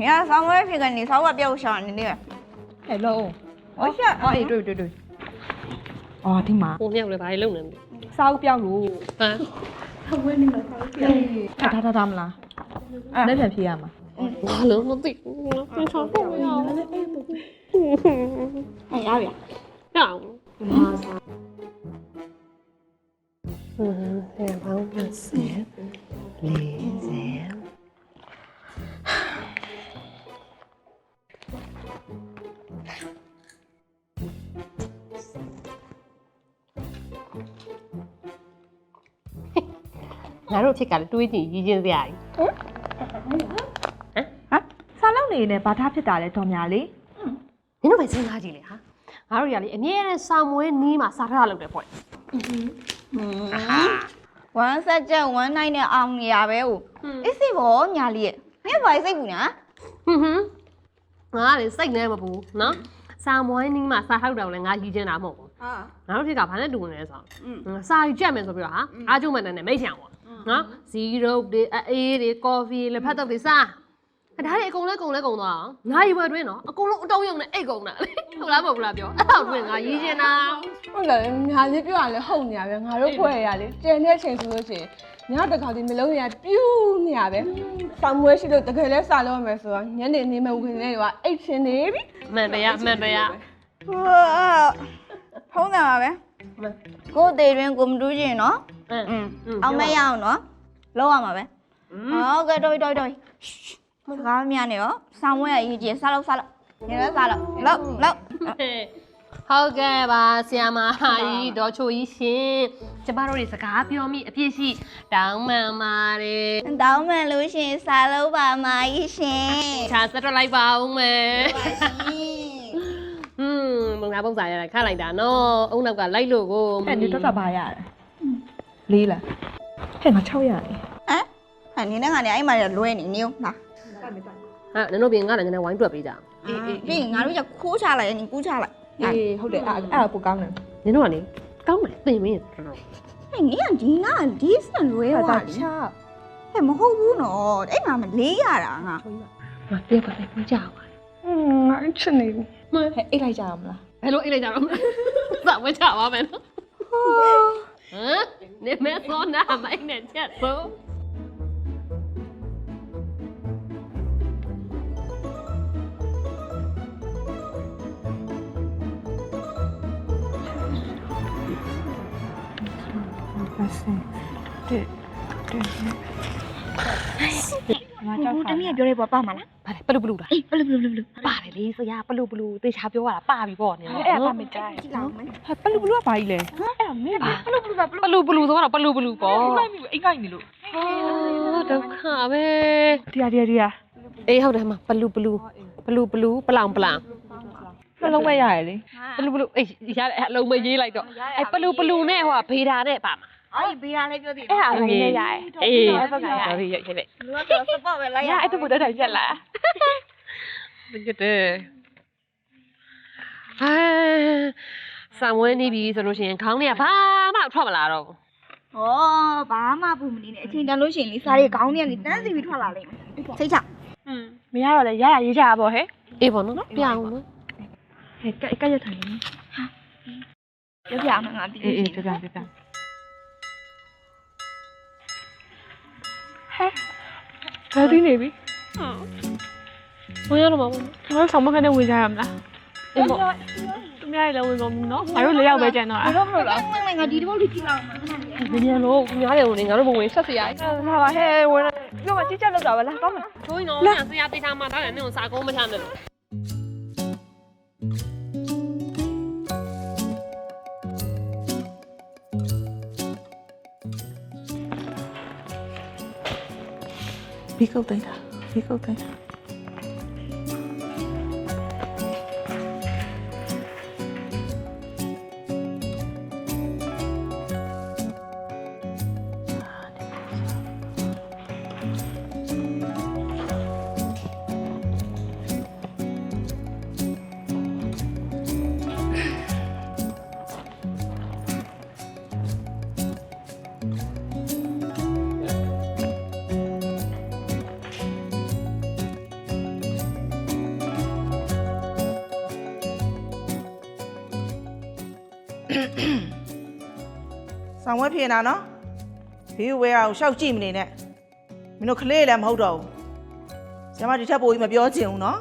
你看三位皮跟你稍微比我小一点。 ဟဲ့လုံး 我想， အော်အေးတွေ့တွေ့တွေ့အော်ဒီမှာ ဟိုမြောက်လည်းဘာလို့လုံနေလဲ စားဦးပြောက်လို့ ဟမ် ထားထားထားမလားလက်ပြန်ဖြေရမှာ ဘာလို့မသိဘူးသင်ချောတော့မရဘူး 哎呀呀， ရအောင်မာ ချစ်ကလည်းတွေးကြည့်ရည်ချင်းစရာကြီးဟမ်ဆာလောက်နေနဲ့ဘာသာဖြစ်တာလဲတော်များလေးနင်တို့ပဲစဉ်းစားကြည့်လေဟာငါတို့ရလေအမြဲတမ်းစာမွေးနီးမှာစာထားလောက်တယ်ပေါ့ဝမ်းဆက်ချက်ဝမ်းနိုင်နဲ့အောင်နေရပဲဟိုအစ်စီဘောညာလေးရဲ့မင်းဘာစိတ်ဘူးနာဟွန်းဟွန်းငါကလေစိတ်နဲ့မပူနော်စာမွေးနီးမှာစာထောက်တော်လဲငါရည်ချင်းတာမဟုတ်ဘူးဟာငါတို့ဖြစ်ကဘာနဲ့တူနေလဲဆိုတော့စာကြီးကြက်မယ်ဆိုပြီးတော့ဟာအားကျုံမတန်နဲ့မိတ်ချံပေါ့ နော်ဇီရုပ်တွေအေးတွေကော်ဖီလက်ဖက်တော့တွေစားအဒါတွေအကုန်လဲကုန်လဲကုန်သွားအောင်ငါရီဘွယ်တွင်းနော်အကုန်လုံးအတုံးယုံနဲ့အိတ်ကုန်တာလေဟုတ်လားမဟုတ်လားပြောအဲ့တော့တွင်းငါရီချင်တာဟုတ်လားငါလေးပြောရလဲဟုတ်နေရပဲငါတို့ဖွဲ့ရလေကျန်တဲ့အချိန်ဆိုလို့ရှိရင်ညတခါဒီမလုံးရပြူးနေရပဲဆောင်းမွေးရှိလို့တကယ်လဲစားလို့ရမယ်ဆိုတော့ညနေနေမဝင်နေတော့အိတ်ချင်နေပြီမှန်တရားမှန်တရားဟုတ်ဖုံးတယ်ပါပဲကိုတေတွင်ကိုမတူးချင်နော် အောင်မရအောင်နော်လောက်ရမှာပဲဟုတ်ကဲ့တော်ပြီတော်ပြီတော်ပြီမကားမများနဲ့ရောဆောင်းဝဲရရေးကြည့်စားလို့စားလို့နေလဲစားလို့လောက်လောက်ဟုတ်ကဲ့ပါဆရာမကြီးဒေါ်ချိုကြီးရှင်ကျမတို့တွေစကားပြောမိအပြည့်ရှိတောင်းပန်ပါတယ်တောင်းပန်လို့ရှင်စာလုံးပါမကြီးရှင်ခြာဆက်တော့လိုက်ပါဦးမယ်อืมမုံနာပုံစာရတာခလိုက်တာနော်အုံနောက်ကလိုက်လို့ကိုဟဲ့ဒီတော့တော့ပါရတယ် လေးလားဟဲ့ငါ6ရတယ်ဟမ်ဟာနေနဲ့ငါနေအဲ့မှာလွဲနေနေဦးလားဟာနင်တို့ပြင်ငါလည်းနည်းနည်းဝိုင်းတွက်ပေးကြအောင်အေးအေးပြီးငါတို့ကခိုးချလိုက်ရင်ကူးချလိုက်အေးဟုတ်တယ်အဲ့အဲ့ဒါပိုကောင်းတယ်နင်တို့ကလေကောင်းတယ်ပြင်မင်းတော်တော်ဟဲ့နေကဒီနာဒီစနလွဲအဲ့သွားဒါလေချဟဲ့မဟုတ်ဘူးနော်အဲ့မှာမလေးရတာငါငါပြေပါလေပြကြပါอืมငါချင်နေပြီမင်းဟဲ့အိတ်လိုက်ကြအောင်မလားဘယ်လိုအိတ်လိုက်ကြတော့မလဲစဝဲချပါမယ်နော် ဟမ်နေမဲစောနာမိုင်းနဲ့ချက်ဆို ပါစင်တဲ့တဲ့ငါကြောက်ဘူးခါတမီးပြောရဲပါပါမလားဗါလေပလူပလူလားအေးဘလို့ဘလို့ဘလို့ပါတယ်လေဆရာပလူပလူသေချာပြောရတာပါပြီပေါ့နင်အဲ့ဒါမကြိုက်ကြည့်လောက်မယ်ဟာပလူပလူကဘာကြီးလဲဘလို့ဘလို့ဘလို့ပလူပလူဆိုတော့ပလူပလူပေါ့လိုက်ပြီအိတ်ကိုက်နေလို့ဟာဒုက္ခပဲတရားတရားတရားအေးဟုတ်တယ်မှာပလူပလူပလူပလူပလောင်ပလောင်နှလုံးပဲရတယ်လေပလူပလူအေးရတဲ့အလုံးမရေးလိုက်တော့အဲပလူပလူနဲ့ဟိုကဘေဒါနဲ့ပါမှာ အေးဘေးရလဲပြောသေးတယ်အဲ့ဟာလည်းရရတယ်အေးဘက်ကရဒါပြီးရိုက်ရိုက်လိုက်လူကတော့ support ပဲလိုက်ရရအဲ့တဘူတက်ထိုင်ရက်လာတကယ်တည်းဟာဆံဝဲနေပြီဆိုလို့ရှိရင်ခေါင်းတွေကဘာမှထွက်မလာတော့ဘူးဩဘာမှပူမနေနဲ့အချိန်တန်လို့ရှိရင်လေစားရီခေါင်းထဲကနေတန်းစီပြီးထွက်လာလိမ့်မယ်စိတ်ချမရတော့လေရရရေးကြပါဗောဟဲ့အေးပေါ့နော်ပြအောင်နော်ဟဲ့ကက်ကက်ရက်ထိုင်နေပြောပြအောင်ငါတီးအေးအေးပြပြပြပြ ဒါဒီနေပြီဝင်ရတော့မှာပေါ့ငါတို့ဆောင်မခနဲ့ဝင်ကြရမလားအေးပေါ့သူများလည်းဝင်ကုန်ပြီနော်ငါတို့လေးယောက်ပဲကျန်တော့ဘယ်တော့မလို့လားငါဒီတစ်ပုတ်လေးကြည့်လောက်မှာခဏလေးဘယ်နေလို့ညားတယ်ဝင်ငါတို့ဘုံဝင်ဆက်စရာအဲ့ဒါပါဟဲ့ဝင်ပြောမကြည့်ချက်လောက်တာပါလားကောင်းမလားထိုးရင်တော့ဆရာတေးထားမှတားတယ်နင်ကိုစာကုန်းမချမ်းတယ်လို့ ဘီကုတ်တိုင်းတာဘီကုတ်တိုင်းတာ ဆောင်ဝဲဖြစ်နေတာနော်ဘေးဝဲအောင်ရှောက်ကြည့်မနေနဲ့မင်းတို့ကလေးလည်းမဟုတ်တော့ဘူးဆရာမဒီထက်ပိုကြီးမပြောချင်ဘူးနော်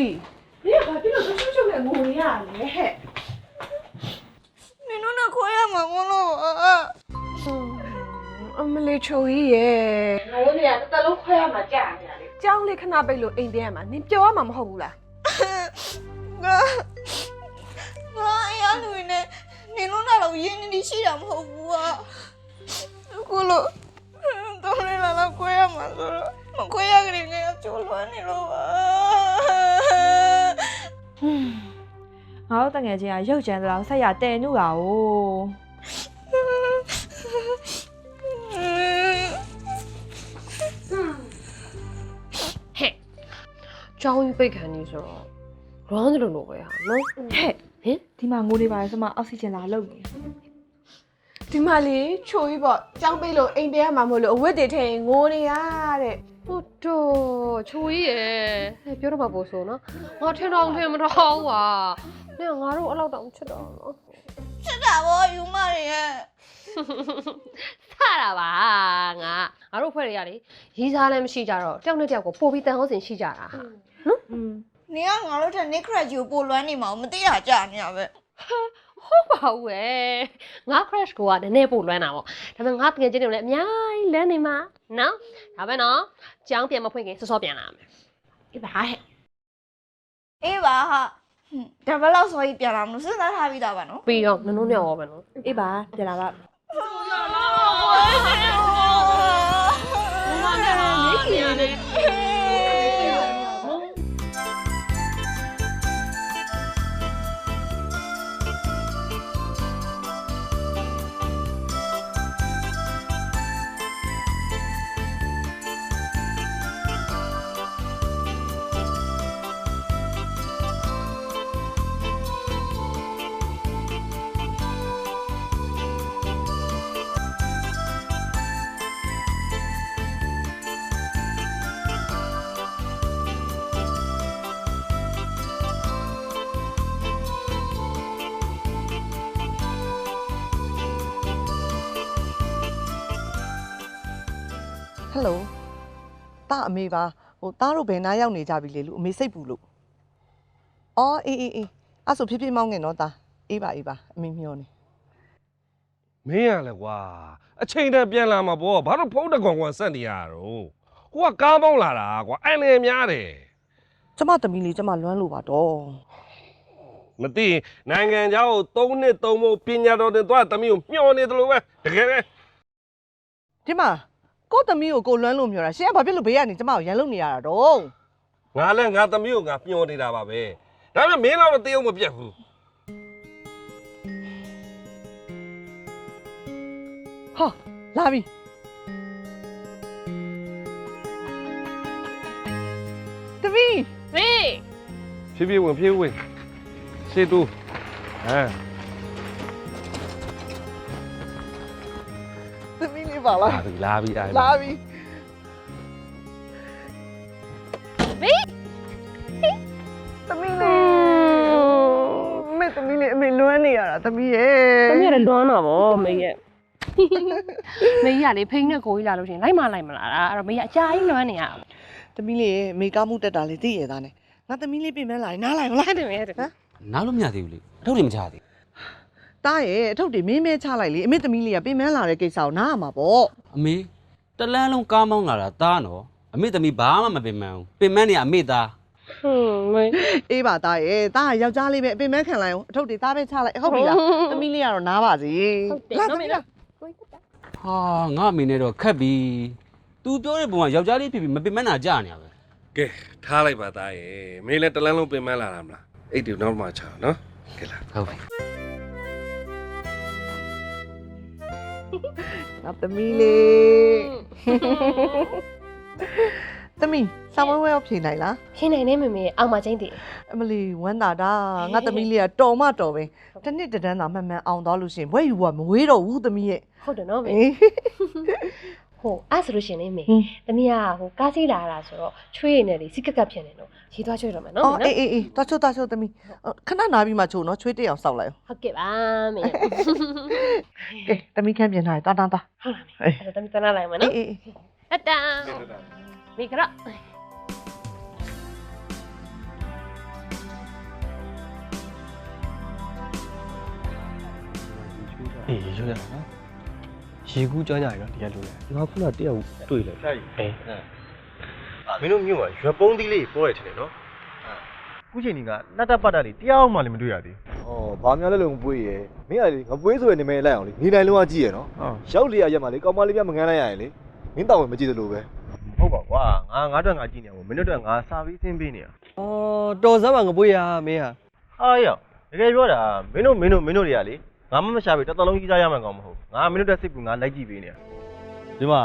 ကြီးမင်းကဘာဖြစ်လို့သူချုပ်ချုပ်နဲ့ငိုနေရလဲဟဲ့နင်တို့နဲ့ခွဲရမှာမလို့အာအမလေးချိုကြီးရဲ့ငိုနေရတတလုံးခွဲရမှာကြာနေရလေကြောင်းလေးခဏပိတ်လို့အိမ်ပြန်ရမှာနင်ပြောရမှာမဟုတ်ဘူးလားငါငါအရာလူနဲ့နင်တို့တော့ရင်းနေနေရှိတာမဟုတ်ဘူးอ่ะအခုလို့တော့လည်းလာတော့ခွဲရမှာဆိုတော့မခွဲရကြရင်ငါကျိုးလွမ်းနေလို့ပါ ငါတို့တငယ်ချင်းကရုပ်ချမ်းသလားဆက်ရတဲနုတာ哦ဟဲ့ကြောင်းကြီးပိတ်ခံနေဆိုတော့ round လို့လို့ပဲဟာနော်ဟဲ့ဟင်ဒီမှာငိုနေပါလေဆိုမှအောက်ဆီဂျင်လာလုံနေ ဒီမှာလေချိုကြီးပေါ့ကြောင်းပိတ်လို့အိမ်ပြန်ရမှာမဟုတ်လို့အဝတ်တွေထည့်ရင်ငိုနေရတဲ့ဟုတ်တော့ချိုကြီးရယ်ဟဲ့ပြောတော့မှာပို့ဆိုနော်ငါထင်တော့ထင်မတော့ပါနေငါတို့အဲ့လောက်တောင်ချစ်တော့နော်ချစ်တာပေါ့ယူမတွေရဲ့ဆတာပါငါငါတို့ဖွဲ့တွေရလေရေးစားလည်းမရှိကြတော့တယောက်နဲ့တယောက်ကိုပို့ပြီးတန်ဟောစင်ရှိကြတာဟာอืมနေကငါတို့ထက် Nick Craig ကိုပိုလွမ်းနေမှာကိုမသိတာကြာနေရပဲ ဟုတ်ပါဘူးပဲငါ crash ကိုကနည်းနည်းပို့လွမ်းတာပေါ့ဒါပေမဲ့ငါတကယ်ချင်းတွေလည်းအများကြီးလမ်းနေမှာနော်ဒါပဲနော်ကြောင်းပြန်မဖွင့်ခင်စောစောပြန်လာမယ်အေးပါဟဲ့အေးပါဟာဟွန်းဒါဘယ်လောက်စောကြီးပြန်လာမလို့စဉ်းစားထားပြီးသားပါနော်ပြီးတော့နုံနုံနဲ့ရောပဲနော်အေးပါပြန်လာပါဟ ယ်လိုတာအမေပါဟိုတားတို့ဘယ်နားရောက်နေကြပြီလေလူအမေစိတ်ပူလို့အော်အေးအေးအေးအဲ့ဆိုဖြည်းဖြည်းမောင်းငင်တော့တာအေးပါအေးပါအမေမျောနေ မင်းရလဲကွာအချိန်တည်းပြန်လာမှာပေါ့ဘာလို့ဖုန်းတကောင်ကောင်ဆက်နေရတော့ဟိုကကားပေါင်းလာတာကွာအဲ့လေများတယ် ကျမသမီးလေးကျမလွမ်းလို့ပါတော့ မသိရင်နိုင်ငံเจ้าကို၃နှစ်၃မို့ပညာတော်တင်သွားတမီးကိုမျှော်နေတယ်လို့ပဲတကယ်ပဲ ဒီမှာ ကိုယ့်သမီးကိုကိုလွမ်းလို့မျောတာရှင်ကဘာဖြစ်လို့ဘေးကနေကျမကိုရန်လုပ်နေရတာတော့ငါလဲငါတမီးကိုငါမျှော်နေတာပါပဲဒါပေမဲ့မင်းတော့တရုံမပြတ်ဘူးဟာလာပြီသမီးဖေးဖြည်းဖြည်းဝင်ဖြည်းဖြည်းဝင်ရှေ့တူဟ လေးပါလားလာပြီလာပြီအဲ့လာပြီသမီးလေးမေသမီးလေးအမေလွမ်းနေရတာသမီးရဲ့တမီးရတယ်လွမ်းတာဗောမေရဲ့မေကြီးကလေဖိန်းနဲ့ကိုကြီးလာလို့ရှရင်လိုက်မလိုက်မလားအဲ့တော့မေကြီးအကြာကြီးလွမ်းနေရတာသမီးလေးမေကားမှုတက်တာလေသိရသားနဲ့ငါသမီးလေးပြင်မလာရင်နားလိုက်မလားဟုတ်တယ်မေဟုတ်တယ်နားလို့မရသေးဘူးလေအထုတ်တွေမချသေး တားရဲ့အထုပ်တွေမင်းမဲချလိုက်လေအမေသမီးလေးကပြင်မလာတဲ့ကိစ္စကိုနားရမှာပေါ့ဘူးအမေတလန်းလုံးကားမောင်းလာတာသားနော်အမေသမီးဘာမှမပင်မဘူးပင်မနေအမေသားဟွန်းမေအေးပါတားရဲ့တားကယောက်ျားလေးပဲအပင်မဲခံလိုက်အောင်အထုပ်တွေသားပဲချလိုက်ဟုတ်ပြီလားသမီးလေးကတော့နားပါစေဟုတ်တယ်လာနော်သမီးမေလားဟာငါအမေနဲ့တော့ခက်ပြီ तू ပြောတဲ့ပုံကယောက်ျားလေးဖြစ်ပြီးမပင်မနာကြနေရပဲကဲထားလိုက်ပါသားရဲ့မင်းလည်းတလန်းလုံးပင်ပန်းလာတာမလားအဲ့ဒီနောက်မှချာနော်ကဲလားဟုတ်ပြီ ငါသမီးလေးသမီးဆောင်းဝဲဝဲရောဖြေနိုင်လားရှင်းနိုင်နေမေမေအောင်မချင်းတည်အမလီဝမ်းသာတာငါသမီးလေးကတော်မတော်ပဲတစ်နှစ်တစ်တန်းသာမှန်မှန်အောင်သွားလို့ရှရင်ဘွဲယူကမဝေးတော့ဘူးသမီးရဲ့ဟုတ်တယ်နော်မေ အေးဟိုအဲ့ဆိုလို့ရှရင်နေမေဟွန်းသမီးကဟိုကားစီးလာတာဆိုတော့ချွေးရည်နဲ့လေစိကက်ကက်ဖြစ်နေတော့ရေးသွားချွေးတော့မယ်နော်အော်မေအေးအေးအေးတော်ချို့တော်ချို့သမီးအော်ခဏနာပြီးမှချို့နော်ချွေးတက်အောင်စောက်လိုက်အောင်ဟုတ်ကဲ့ပါမေကဲသမီးခန်းပြင်ထားတယ်တာတာတာဟုတ်လားမေအဲ့ဒါသမီးတနာလိုက်မယ်အေးနော်အေးအေးအတန်မေကရအေးရွှေရနော် ရေကူးကြောင်းကြရတော့ဒီကလူလေငါခုနတယောက်တွေ့လေအေးအာမင်းတို့မြို့မှာရွက်ပုံးသီးလေးပေါ်ရထင်တယ်နော်ခုချိန်ကြီးကနှတ်တပတ်တာလေးတယောက်မှလည်းမတွေ့ရသေး။အော်ဘာများလဲလို့မပွေးရယ်။မင်းကလေငပွေးဆိုရနေမဲလိုက်အောင်လေ။နေတိုင်းလုံးဝကြည့်ရနော်ဘူး။ရောက်လေရရက်မှာလေကောင်းမလေးပြမငန်းလိုက်ရရင်လေ။မင်းတောင်းဝင်မကြည့်သလိုပဲဟုတ်ပါကွာငါငါတော့ငါကြည့်နေအောင်မင်းတို့တော့ငါစာပြီးသင်ပေးနေရအော်တော်စမ်းပါငပွေးရမင်းဟာဟာရောက်တကယ်ပြောတာမင်းတို့မင်းတို့မင်းတို့တွေကလေ ငါမမရှာပြီတစ်သလုံးကြီးစားရမှန်းကောင်းမဟုတ်ငါမင်းတို့တက်စိတ်ကူငါလိုက်ကြည့်ပေးနေရဒီမှာ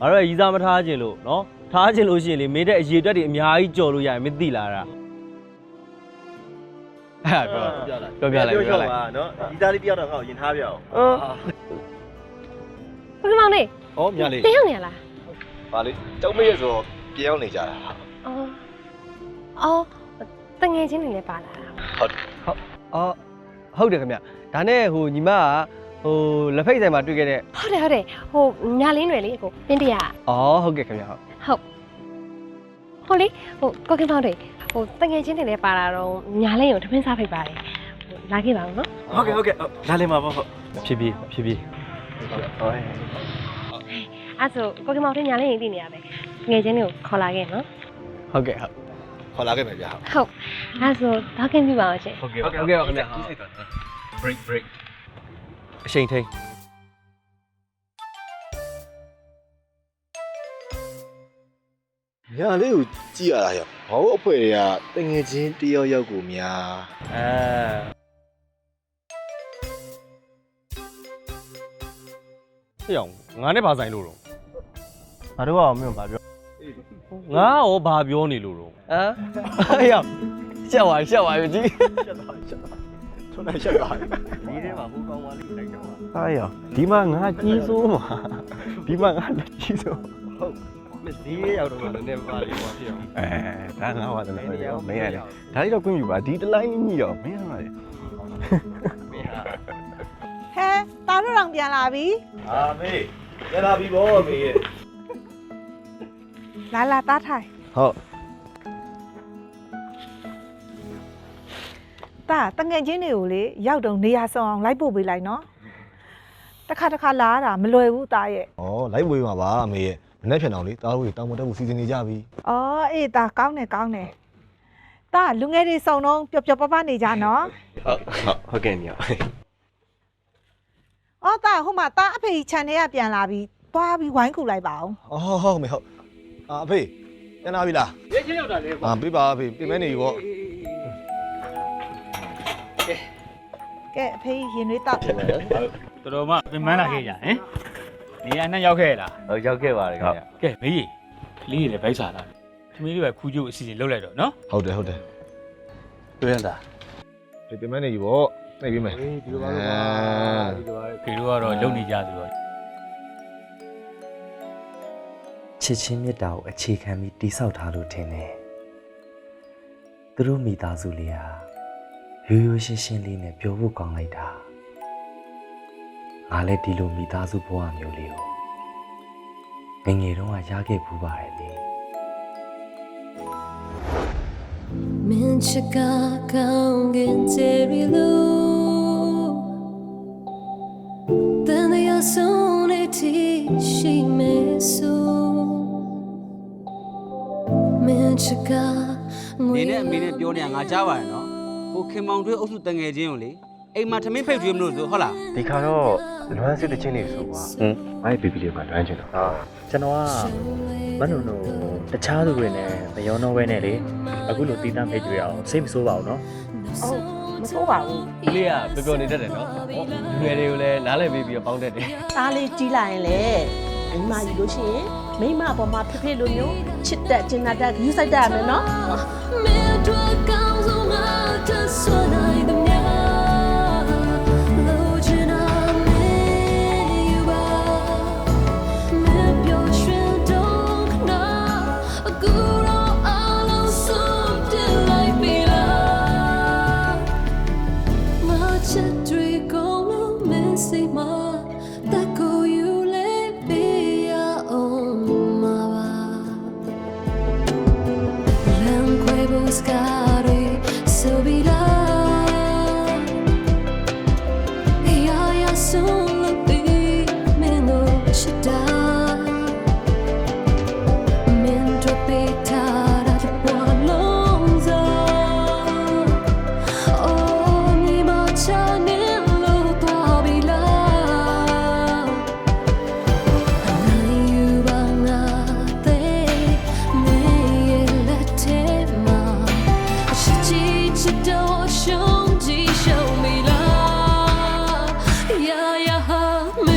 ငါတို့ရီစားမထားခြင်းလို့နော်ထားခြင်းလို့ရှိရင်လေမင်းတဲ့အရေးအတွက်တွေအများကြီးကြော်လို့ရရင်မသိလားတာအဲ့ဒါပြောပြောပြလိုက်ပြောလိုက်ပါနော်ဒီသားလေးတယောက်တော့ငါ့ကိုယင်ထားပြအောင်အော်ဘယ်မောင်လေး။အော်မြလေးတင်ရောက်နေရလား။ဘာလေကြောက်မရဆိုတော့ပြေအောင်နေကြတာအော်အော်တငယ်ချင်းတွေလည်းပါလာတာအော်ဟုတ်တယ်ခင်ဗျ ဒါနဲ့ဟိုညီမကဟိုလက်ဖိတ်ဆိုင်မှာတွေ့ခဲ့တဲ့ဟုတ်တယ်ဟုတ်တယ်ဟိုညာလင်းတွေလေကိုပင်းတရအော်ဟုတ်ကဲ့ခင်ဗျဟုတ်ဟုတ်ဟိုလေဟိုကော်ကင်ဖောင်းတွေဟိုတငယ်ချင်းတွေလည်းပါလာတော့ညာလင်းကိုတပင်းစားဖိတ်ပါတယ်ဟိုလာခဲ့ပါဦးနော်ဟုတ်ကဲ့ဟုတ်ကဲ့လာလင်ပါပေါ့ဟုတ်ဖြစ်ဖြစ်ဖြစ်ဖြစ်ဟောအဲ့ဆိုကော်ကင်ဖောင်းတွေညာလင်းရင်တည်နေရပဲငယ်ချင်းတွေကိုခေါ်လာခဲ့နော်ဟုတ်ကဲ့ဟုတ်။ခေါ်လာခဲ့မယ်ဗျာ။ဟုတ်အဲ့ဆိုတော့ခင်ပြပါအောင်ရှင်ဟုတ်ကဲ့ဟုတ်ကဲ့ခင်ဗျ break break အချိန်ထိန်ညာလေးကိုကြည့်ရတာရော။ဘာလို့အဖွဲတွေကတငယ်ချင်းတယောက်ယောက်ကိုများအဲဟေ့အောင်ငါနဲ့ဘာဆိုင်လို့တော့ငါတို့ကမင်းဘာပြောငါရောဘာပြောနေလို့တော့ဟမ်ဟေ့အောင်ရှက်သွားရှက်သွားပြီကြီး ထွန်းလိုက်ချက်သွားတယ်ဒီထဲမှာဟိုကောင်မလေးလိုက်တော့ဟာရဒီမှာငါကြီးစိုးမှာဒီမှာငါလက်ကြီးစိုးဟုတ်မဒီရရောက်တော့လည်းနည်းပါလေးဟောဖြစ်အောင်အဲဒါငါဟောတယ်မင်းရမင်းရလေဒါလေးတော့ကွင်းပြပါဒီတလိုင်းကြီးတော့မင်းဟာလေမင်းဟာဟဲတားတို့တောင်ပြန်လာပြီအာမေးရလာပြီဗောမေးရဲ့လာလာတားထိုင်ဟုတ် တားတငယ်ချင်းတွေကိုလေရောက်တော့နေရာဆောင်အောင်လိုက်ပို့ပေးလိုက်နော်တစ်ခါတစ်ခါလာရတာမလွယ်ဘူးတားရဲ့။ဩလိုက်ဝေးမှာပါအမေရဲ့။မနေ့ဖြန်အောင်လေတားလို့တောင်းမတက်ဘူးစီစဉ်နေကြပြီအော်အေးတားကောင်းတယ်ကောင်းတယ်တားလူငယ်တွေစုံတော့ပျော်ပျော်ပါပါနေကြနော်ဟုတ်ဟုတ်ဟုတ်ကဲ့မြောက်အော်တားဟိုမှာတားအဖေကြီးခြံထဲကပြန်လာပြီသွားပြီးဝိုင်းကူလိုက်ပါအောင်။အော်ဟုတ်ဟုတ်မေဟုတ်။အာအဖေပြန်လာပြီလားရေချင်းရောက်တာလေ။အာပြပါအဖေပြင်မဲနေပြီဗော ကဲအဖေကြီးရင်သွေးတောက်တော်တော်မှပြင်မလာခဲ့ကြဟင်နေရာနဲ့ရောက်ခဲ့လားဟုတ်ရောက်ခဲ့ပါတယ်ခင်ဗျကဲမေးကြီးကလေးတွေလည်းဗိုက်စားလာသမီးလေးပဲခူးကျုပ်အစီအစဉ်လုပ်လိုက်တော့နော်။ဟုတ်တယ်ဟုတ်တယ်တွေ့ရတာ။ဒီပြင်မဲနေပြီဗော။နေပြီမယ်အေးဒီလိုပါအဲဒီလိုပါဖေတို့ကတော့လုံနေကြသူတော့ချစ်ချင်းမြတ်တာကိုအခြေခံပြီးတိဆောက်ထားလို့ထင်တယ်။သူတို့မိသားစုလေးဟာ ရိုးရိုးရှင်းရှင်းလေးနဲ့ပြောဖို့ကောင်းလိုက်တာ။ငါလည်းဒီလိုမိသားစုဘဝမျိုးလေးကိုငယ်ငယ်တုန်းကရခဲ့ပူပါတယ်လေမင်းချစ်ကကောင်းကင်ကျေရီလူတန်ရဆုံးနေတီရှိမေဆိုမင်းချစ်ကငွေနေနဲ့အမေနဲ့ပြောနေတာငါကြားပါတယ်နော် ဟိုခင်မောင်တွေးအုပ်စုတငယ်ချင်းကိုလေအိမ်မှာသမင်းဖိတ်ကျွေးမလို့ဆိုဟုတ်လားဒီခါတော့လွမ်းစစ်တဲ့ချင်းနေဆိုကွာဟင်ငါ့ဘေဘီလေးကလွမ်းချင်တော့အာကျွန်တော်ကမနုံတို့တခြားသူတွေနဲ့မယောနောပဲနဲ့လေအခုလိုတီးတန့်ဖိတ်ကြရအောင်စိတ်မဆိုးပါဘူးနော်အော်မဆိုးပါဘူး။ဦးလေးကပျော်ပျော်နေတတ်တယ်နော်။လူငယ်တွေကိုလည်းနားလည်ပေးပြီးတော့ပေါင်းတတ်တယ်သားလေးကြီးလာရင်လေမိန်းမယူလို့ရှိရင်မိန်းမအပေါ်မှာဖိဖိလိုမျိုးချစ်တက်ကျင်နာတက်ယူဆိုင်တက်ရမယ်နော် yaha me